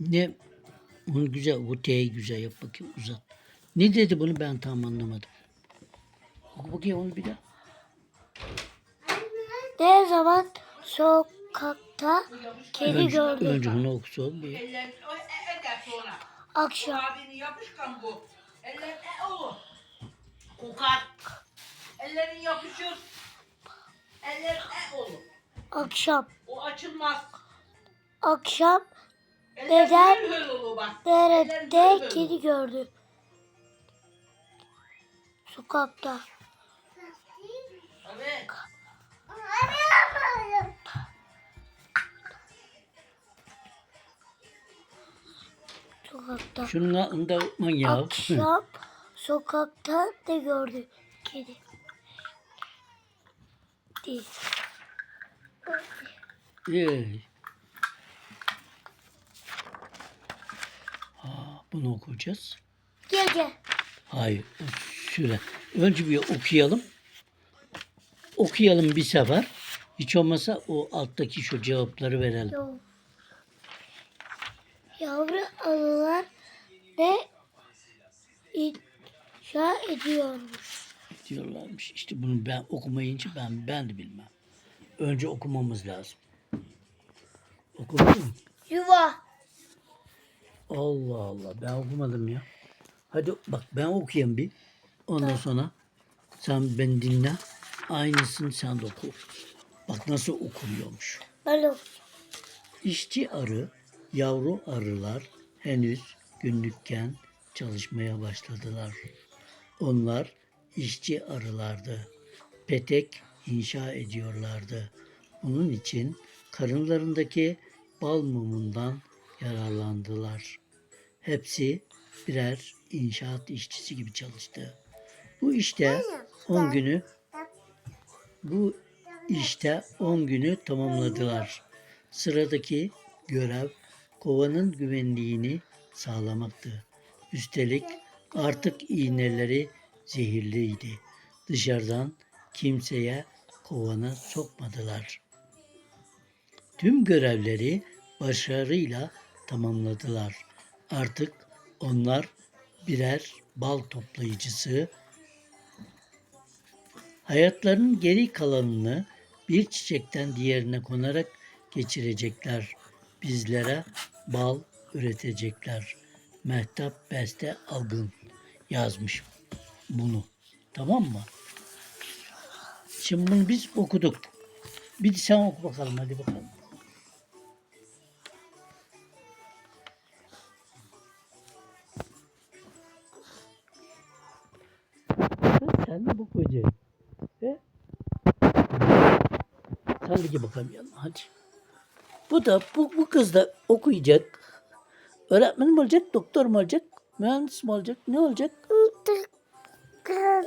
Ne? Bunu güzel, bu T'yi güzel yap bakayım uzat. Ne dedi bunu ben tam anlamadım. Oku bakayım onu bir daha. Ne zaman sokakta kedi Önce, gördüm. önce bunu okusun bir. Eller o eder sonra. Akşam. Abinin yapışkan bu. Eller e. Kokar. Ellerin yapışır. Eller e olur. Akşam. O açılmaz. Akşam Nerede hır. kedi gördü? Sokakta. Evet. Sokakta. Şunun altında okman ya. Akşam sokakta ne gördü? Kedi. Değil. Ee. Bunu okuyacağız. Gece. Hayır. Şöyle. Önce bir okuyalım. Okuyalım bir sefer. Hiç olmasa o alttaki şu cevapları verelim. Yavru arılar ne inşa ediyormuş. Diyorlarmış. İşte bunu ben okumayınca ben ben de bilmem. Önce okumamız lazım. Okudun mu? Yuva. Allah Allah ben okumadım ya. Hadi bak ben okuyayım bir. Ondan sonra sen beni dinle. Aynısını sen de oku. Bak nasıl okunuyormuş. Alo. İşçi arı, yavru arılar henüz günlükken çalışmaya başladılar. Onlar işçi arılardı. Petek inşa ediyorlardı. Bunun için karınlarındaki bal mumundan yararlandılar. Hepsi birer inşaat işçisi gibi çalıştı. Bu işte 10 günü bu işte 10 günü tamamladılar. Sıradaki görev kovanın güvenliğini sağlamaktı. Üstelik artık iğneleri zehirliydi. Dışarıdan kimseye kovana sokmadılar. Tüm görevleri başarıyla tamamladılar. Artık onlar birer bal toplayıcısı, Hayatlarının geri kalanını bir çiçekten diğerine konarak geçirecekler. Bizlere bal üretecekler. Mehtap Beste Algın yazmış bunu. Tamam mı? Şimdi bunu biz okuduk. Bir sen oku bakalım hadi bakalım. Sen de bak hoca. He? Sen de gel bakalım yanına hadi. Bu da bu, bu kız da okuyacak. Öğretmen mi olacak, doktor mu olacak, mühendis mi olacak, ne olacak?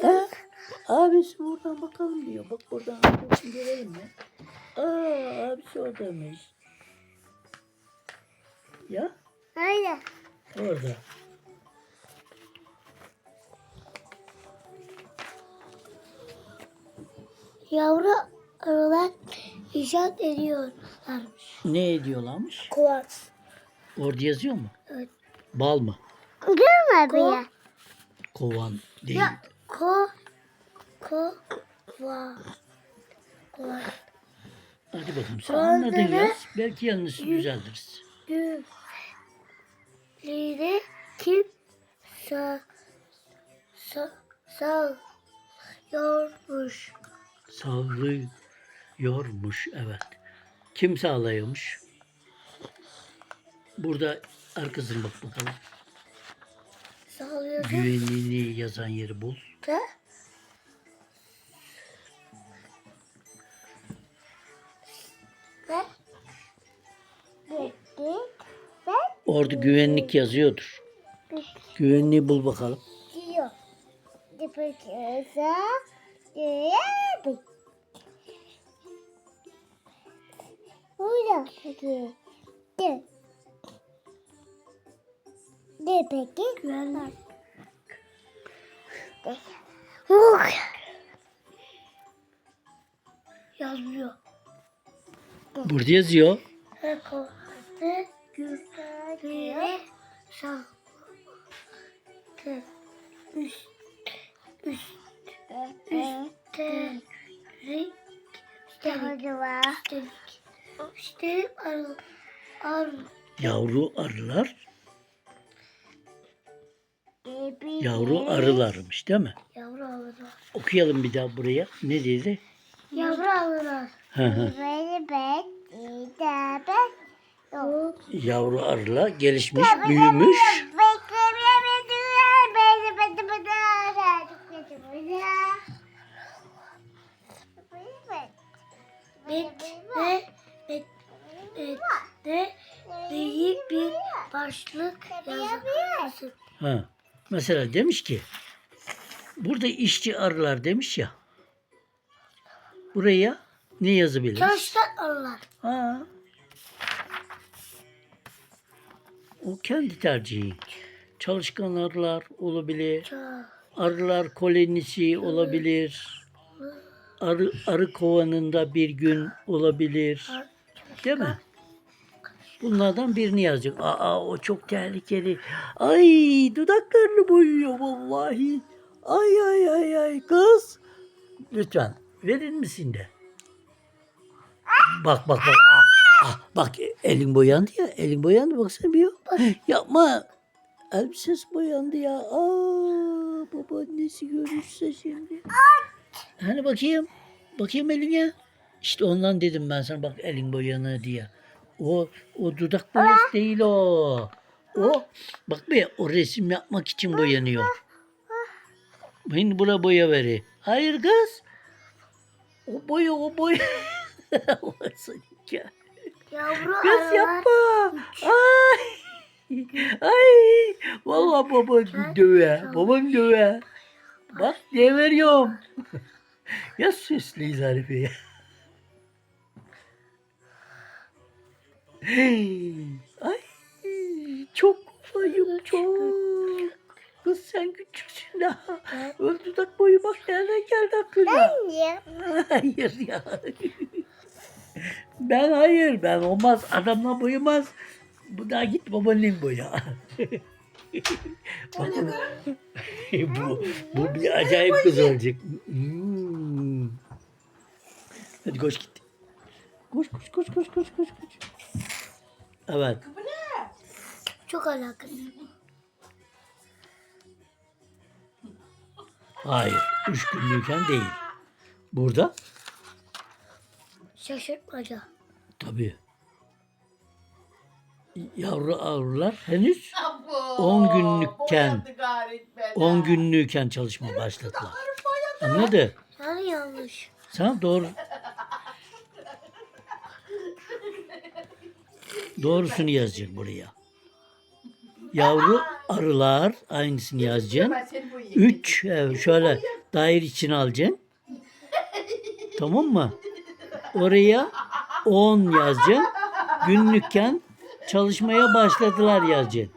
He? Abisi buradan bakalım diyor. Bak buradan abisi görelim mi? Aa abisi oradaymış. Ya Aynen. orada. Yavru arılar inşaat ediyorlarmış. Ne ediyorlarmış? Kuvars. Orada yazıyor mu? Evet. Bal mı? Görmedi ya. Kovan değil. Ya ko ko va va Hadi bakalım sen Orada anladın ne? yaz. Belki yanlış düzeltiriz. gü lide kim sa sa sa yormuş. Sağlıyormuş evet. Kim sağlıyormuş? Burada arkasına bak bakalım. Sağlıyordu Güvenliğini yazan yeri bul. da ve Orada güvenlik yazıyordur. Güvenliği bul bakalım. diyor. Burada peki. De. De peki. Güvenlik. Yazmıyor. Burada yazıyor. Eko. De. Gülleri sağ. Üst. Üst. Üstelik. Üstelik. Üstelik arı. Arı. Yavru arılar, yavru arılarmış değil mi? Yavru arılar. Okuyalım bir daha buraya. Ne dedi? Yavru arılar. Hı hı. Yavru arılar gelişmiş, büyümüş. Başlık. Ha. Mesela demiş ki burada işçi arılar demiş ya. Buraya ne yazabiliriz? Çalışkan arılar. Ha. O kendi tercihi. Çalışkan arılar olabilir. Arılar kolonisi olabilir. Arı, arı kovanında bir gün olabilir. Değil mi? Bunlardan birini yazacak. Aa o çok tehlikeli. Ay dudaklarını boyuyor vallahi. Ay ay ay ay kız. Lütfen verir misin de? Bak bak bak. Ah, ah, bak elin boyandı ya. Elin boyandı baksana bir. Yapma. Elbisesi boyandı ya. Aa babaannesi görürse şimdi. Hani bakayım. Bakayım eline. İşte ondan dedim ben sana bak elin boyanı diye. O o dudak boyası değil o. O bak be o resim yapmak için boyanıyor. Beni buna boya veri. Hayır kız. O boya o boya. Yavru Kız yapma. Ay. Ay. Vallahi baba döve. Babam döve. Bak diye veriyorum. ya süslüyüz Arife ya. Ay çok kafayım çok. Kız sen küçüksün daha. Ön dudak boyu bak nereden geldi aklına. Hayır ya. Ben hayır ben olmaz adamla boyamaz. Bu daha git babanın boya. Bak, bu, bu bir acayip kız olacak. Hmm. Hadi koş git. Koş koş koş koş koş koş koş. Evet. Çok alakası. Hayır. Üç günlüyken değil. Burada Şaşırtmaca. tabii. Yavru avrular henüz Abo, On günlükken. boyadı gayret beni. 10 günlüyken çalışma başladılar. Anladı? Yani yanlış. Sen doğru. Doğrusunu yazacak buraya. Yavru arılar aynısını yazacaksın. 3 şöyle daire içine alacaksın. Tamam mı? Oraya 10 yazacaksın. Günlükken çalışmaya başladılar yazacaksın.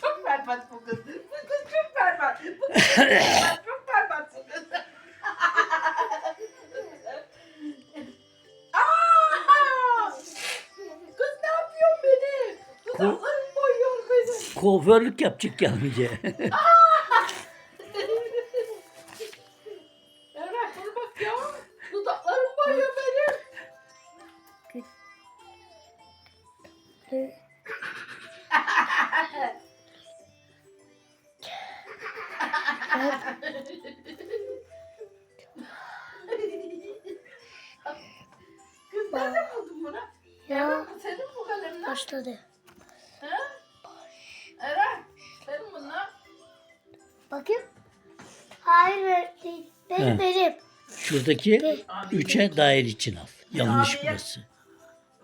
Çok berbat bu kız. Bu kız çok berbat. Bu kız. Çok berbat Kuaförlük yapacak gelince. Bakayım. Hayır değil. Benim He. benim. Şuradaki Abi, 3'e daire için al. Yanlış Abi ya. burası.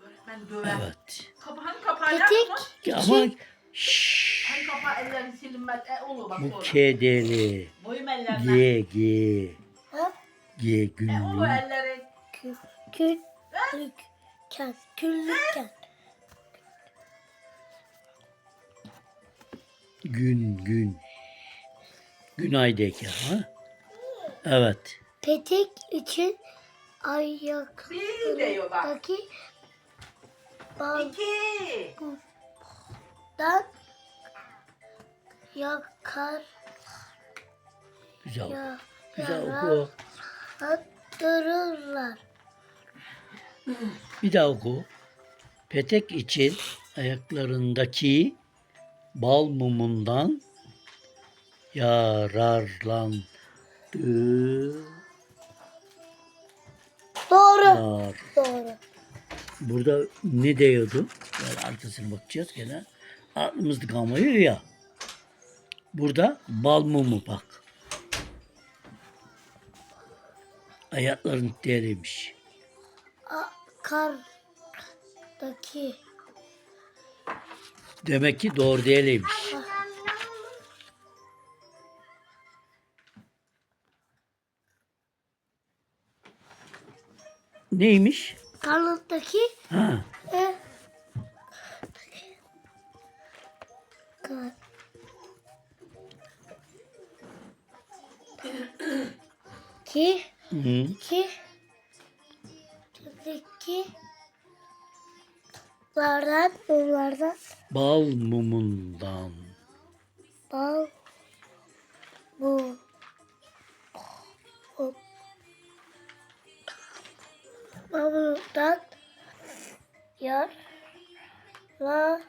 Öğretmen döver. Evet. Kapağın kapağı Petek. yapma. Ama şşş, Hani kapağı ellerini silinmez. E, olur bak bu sonra. kederi. Boyum ellerine. G G Ha? G E olur günlük. elleri. Kül. Kül. Kül. Ken. Küllükken. Gün gün. Günaydayken ha? Evet. Petek için Bir diyor bak. baldan İki. yakar Güzel ya, Güzel oku. attırırlar. Bir daha oku. Petek için ayaklarındaki bal mumundan yararlandı. Doğru. Doğru. Burada ne diyordu? Böyle arkasına bakacağız gene. Aklımızda kalmıyor ya. Burada bal mumu bak. Ayakların deriymiş. Kardaki Demek ki doğru değilmiş. Neymiş? karnındaki Ha, e, kar, ki hı, ki ki lardan bunlardan bal mumundan. bal yar la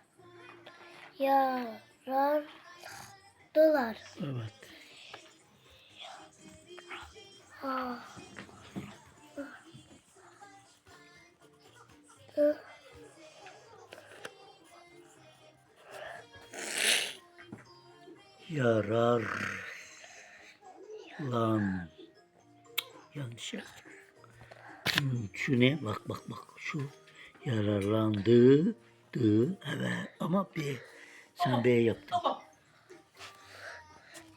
yarardılar. Evet. Ha. Yarar lan. Yanlış yaptım. Hmm, şu ne? Bak bak bak. Şu yararlandı. Dı. Evet. Ama B. Sen B yaptın. Ama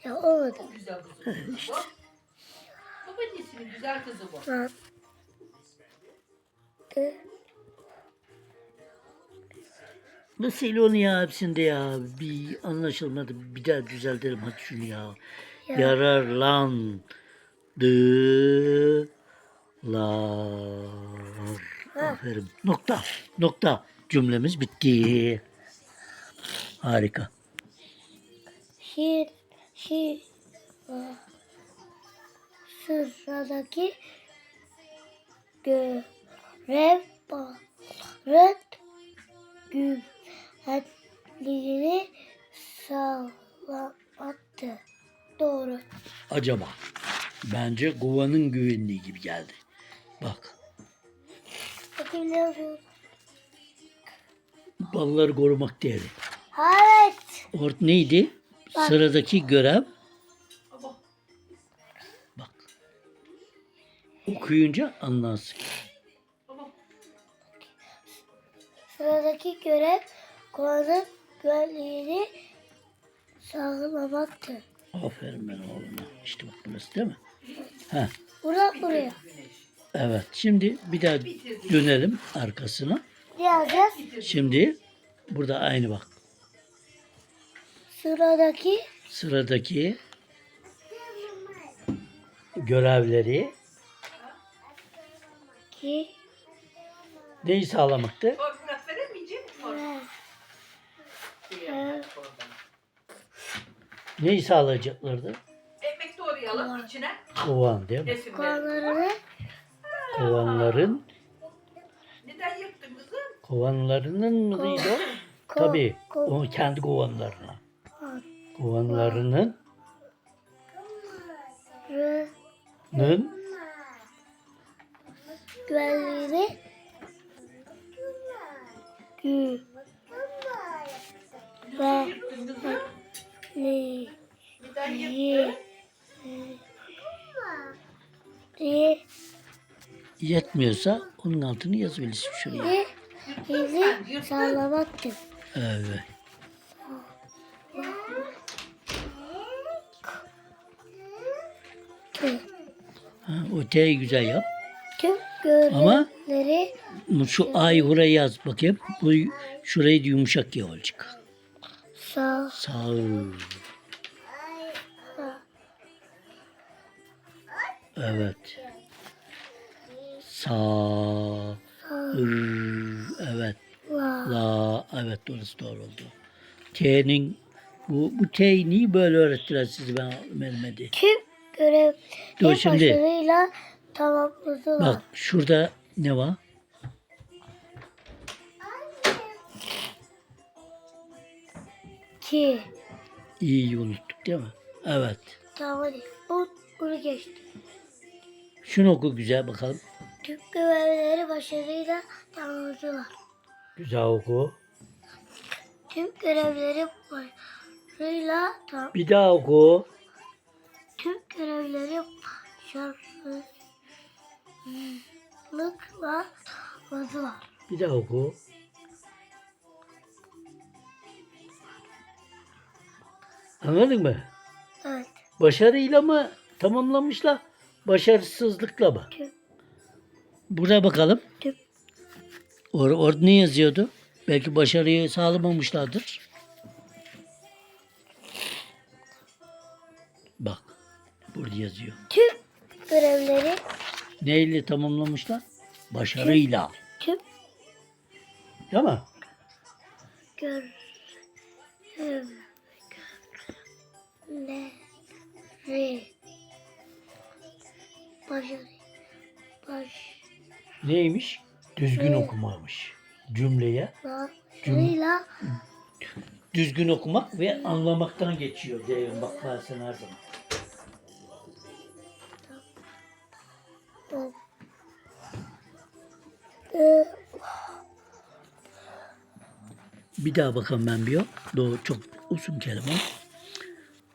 Ya olmadı. çok güzel kızım. işte. Bak. Babaannesinin güzel kızı bu. Lan. Hı. Nasıl onu ya hepsinde ya? Bir anlaşılmadı. Bir daha düzeltelim hadi şunu ya. Ya. Yararlandı. Lar. Aferin. Nokta. Nokta. Cümlemiz bitti. Harika. Şiir, şiir, e, sıradaki görev barın güvenliğini sağlamaktı. Doğru. Acaba? Bence kovanın güvenliği gibi geldi. Bak. Bakayım ne yazıyor? Balları korumak değeri. Evet. Ort neydi? Sıradaki görev. Bak. Okuyunca anlarsın. Sıradaki görev kovanın güvenliğini sağlamaktı. Aferin ben oğluma. İşte bak burası değil mi? Heh. Buradan buraya. Evet. Şimdi bir daha dönelim arkasına. Ne yazacağız? Şimdi burada aynı bak. Sıradaki Sıradaki görevleri ki neyi sağlamaktı? Koordinat veremeyecek mi? Koordinat. Neyi sağlayacaklardı? Ekmek doğrayalım içine. Kovan değil mi? Resim verelim. Kovanların Neden yırttın kızım? kovanlarının mıydı o? ko- Tabii. ko- O kendi kovanlarına. Kovanlarının rı- nın güvenliğini gü ve Yırttın kızım. li Neden yi yırttın? ri yetmiyorsa onun altını yazabilirsin şuraya. li izi sağlamaktır. Evet. Ha, o T'yi güzel yap. tüm Ama- görevleri Şu A'yı buraya yaz bakayım. Bu şurayı da yumuşak ya olacak. sağ Sağ. Evet. Sa. Evet. La. La. Evet orası doğru oldu. T'nin bu, bu T'yi niye böyle öğrettiler sizi ben vermedi. Tüm görev Dur şimdi. başarıyla tamamladılar. Bak şurada ne var? Ki. İyi unuttuk değil mi? Evet. Tamam hadi. Bu, bunu geçti. Şunu oku güzel bakalım. Tüm görevleri başarıyla tamamladılar. Güzel oku. Tüm görevleri başarıyla tam Bir daha oku. tüm görevleri başarılıkla tamamladılar. Bir daha oku. Anladın mı? Evet. Başarıyla mı tamamlamışlar? Başarısızlıkla mı? Tüm, Buraya bakalım. Or orada ne yazıyordu? Belki başarıyı sağlamamışlardır. Bak. Burada yazıyor. tüm görevleri Neyle tamamlamışlar? Başarıyla. tüm Değil mi? görevleri başarı Neymiş? Düzgün okumamış. Cümleye başarıyla düzgün okumak ve anlamaktan geçiyor diyorum bak ben sana her zaman. Bir daha bakalım ben bir o. Doğru çok uzun kelime.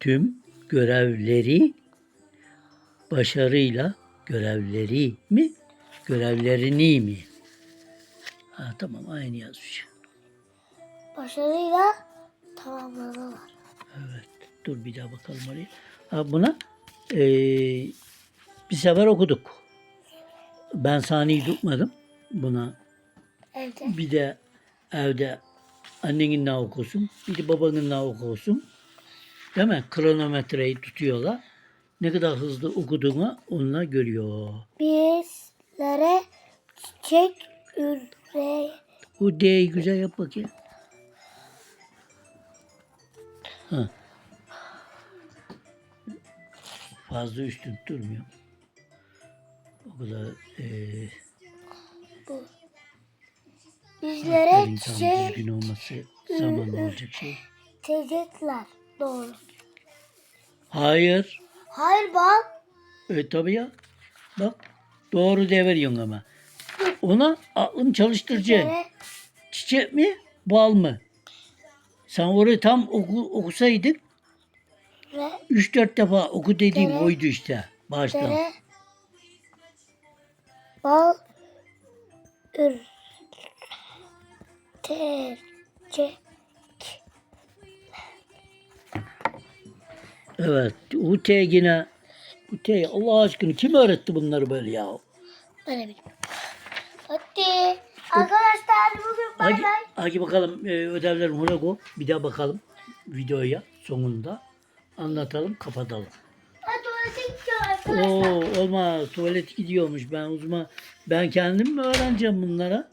Tüm görevleri başarıyla görevleri mi? Görevlerini mi? Ha tamam aynı yazmış. başarıyla tamamladılar. Evet. Dur bir daha bakalım oraya. Ha, buna eee, bir sefer okuduk. Ben saniyeyi tutmadım. Buna Evde. bir de evde annenin ne okusun, bir de babanın ne okusun. Değil mi? Kronometreyi tutuyorlar. Ne kadar hızlı okuduğunu onlar görüyor. Bizlere çiçek üre Bu D'yi güzel yap bakayım. Ha. Fazla üstün durmuyor. O kadar eee bu. Bizlere çiçek düzgün olması zaman olacak şey. çiçekler. Doğru. Hayır. Hayır bak. E tabii ya. Bak doğru deviriyorsun ama. Ona aklını çalıştıracaksın. Çiçek mi? Bal mı? Sen orayı tam oku, okusaydık ve 3-4 defa oku dediğim Dere. oydu işte. Baştan. Dere bal ür terce Evet. UT yine UT Allah aşkına kim öğretti bunları böyle ya? ben bilmiyorum. Hadi arkadaşlar bugün bay Hadi, bay. hadi bakalım e, ödevlerim oraya koy. Bir daha bakalım videoya sonunda. Anlatalım kapatalım. Hadi tuvalete arkadaşlar. Oo olmaz tuvalet gidiyormuş ben uzman ben kendim mi öğreneceğim bunlara?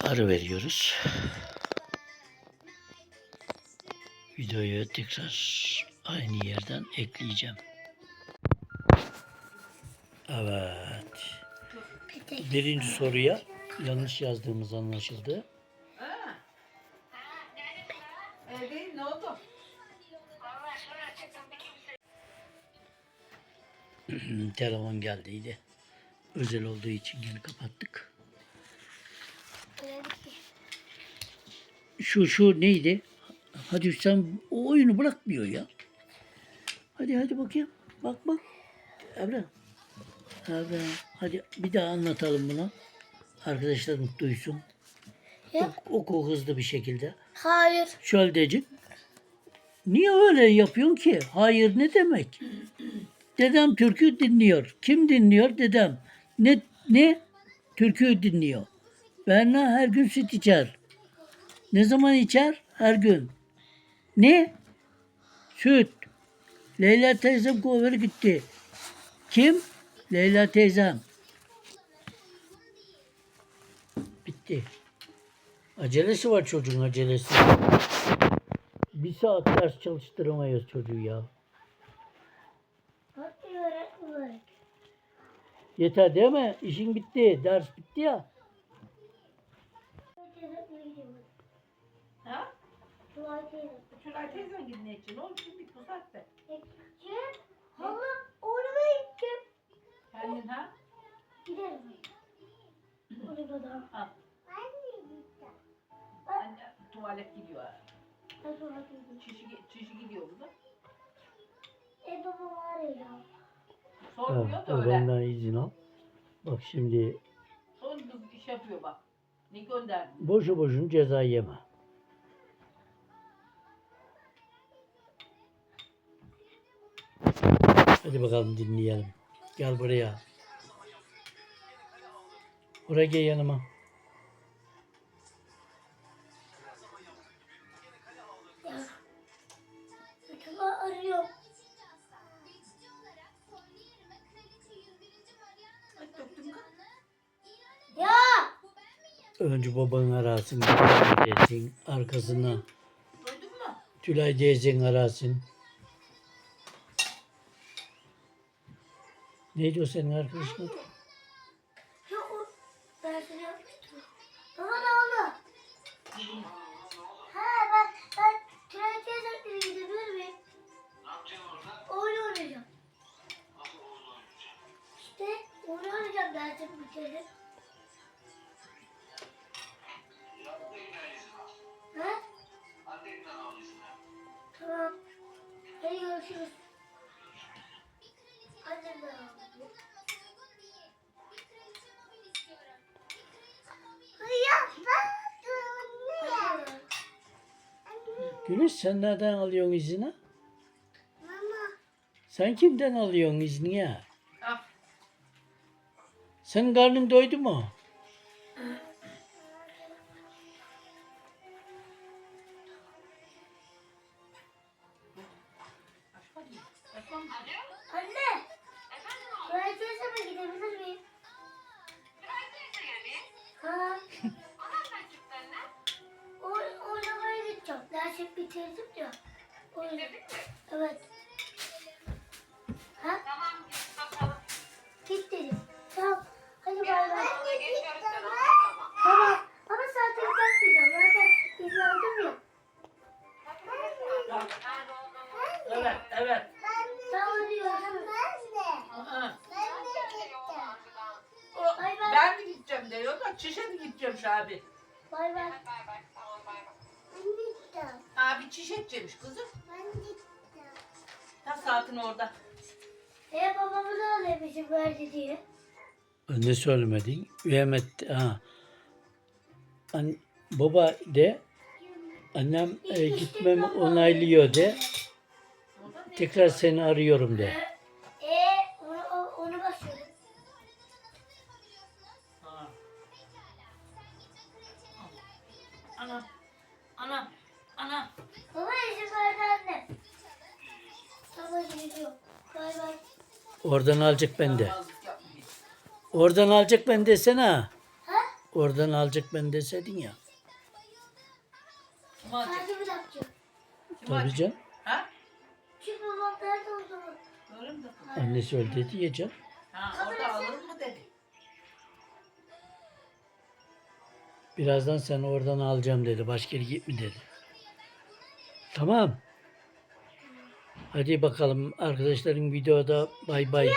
Arı veriyoruz. Videoyu tekrar aynı yerden ekleyeceğim. Evet. Birinci soruya yanlış yazdığımız anlaşıldı. Telefon geldiydi. Özel olduğu için yine kapattık. Şu şu neydi? Hadi sen o oyunu bırakmıyor ya. Hadi hadi bakayım. Bak bak. Evren. Evren. Hadi bir daha anlatalım bunu. Arkadaşlarım duysun. Ya. Oku, oku hızlı bir şekilde. Hayır. Şöyle diyecek. Niye öyle yapıyorsun ki? Hayır ne demek? Dedem türkü dinliyor. Kim dinliyor? Dedem. Ne ne? Türkü dinliyor. Berna her gün süt içer. Ne zaman içer? Her gün. Ne? Süt. Leyla teyzem kovar gitti. Kim? Leyla teyzem. Bitti. Acelesi var çocuğun acelesi. Bir saat ders çalıştıramayız çocuğu ya. Yeter değil mi? İşin bitti. Ders bitti ya. Tuvalete Şuray teyzen gidin ne için? Oğlum şimdi bu saatte. gideceğim. Hala oynamaya gideceğim. Kendin ha? Giderim. Orada da. Al. Ben de gideceğim. Anne tuvalet gidiyor. Ben tuvalete gideceğim. Çişi, çişi gidiyor burada. E baba var ya. Sormuyor da o öyle. benden izin al. Bak şimdi Son kız iş yapıyor bak. Ne gönderdin? boşu boşuna ceza yeme. Hadi bakalım dinleyelim. Gel buraya. Buraya gel yanıma. Önce babanı arasın. Tülay. Arkasından Duydun mu? Tülay teyzen arasın. Neydi o senin arkadaşın? Güneş sen nereden alıyorsun izini? Mama. Sen kimden alıyorsun izni ya? Al. Senin karnın doydu mu? Tamam. Hadi bay bay. Tamam. Ama zaten takmayacağım. Zaten izin aldım ya. Evet, evet. Tamam görüşürüz. Aha. O, Bay bay. ben de gideceğim diyor da çişe de gideceğim şu abi. Bay bay. Abi çiş edecekmiş kızım. Ta saatin orada. E babamı da ödemişim verdi diye. Ne söylemedin? Mehmet ha. An, baba de annem e, gitmemi onaylıyor de. Tekrar seni arıyorum de. E onu, onu basıyorum. Ha. Anam. Anam. Anam. Baba izin verdi anne. Tamam gidiyorum. Bay bay. Oradan alacak bende. Oradan alacak ben desene. ha. Ha? Oradan alacak ben deseydin ya. Kim alacak? Hadi. Kim Tabii alacak? canım. Ha? Şimdi babam nerede o zaman? Öyle mi dokun? Annesi öyle dedi ya canım. Ha orada alır mı dedi. Birazdan sen oradan alacağım dedi. Başka yere gitme dedi. Tamam. Hadi bakalım arkadaşların videoda bay bay de.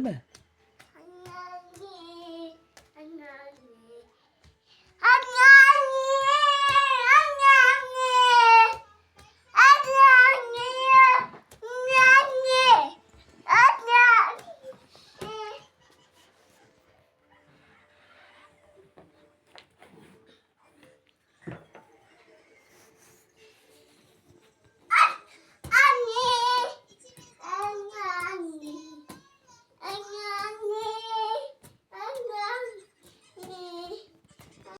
Mi?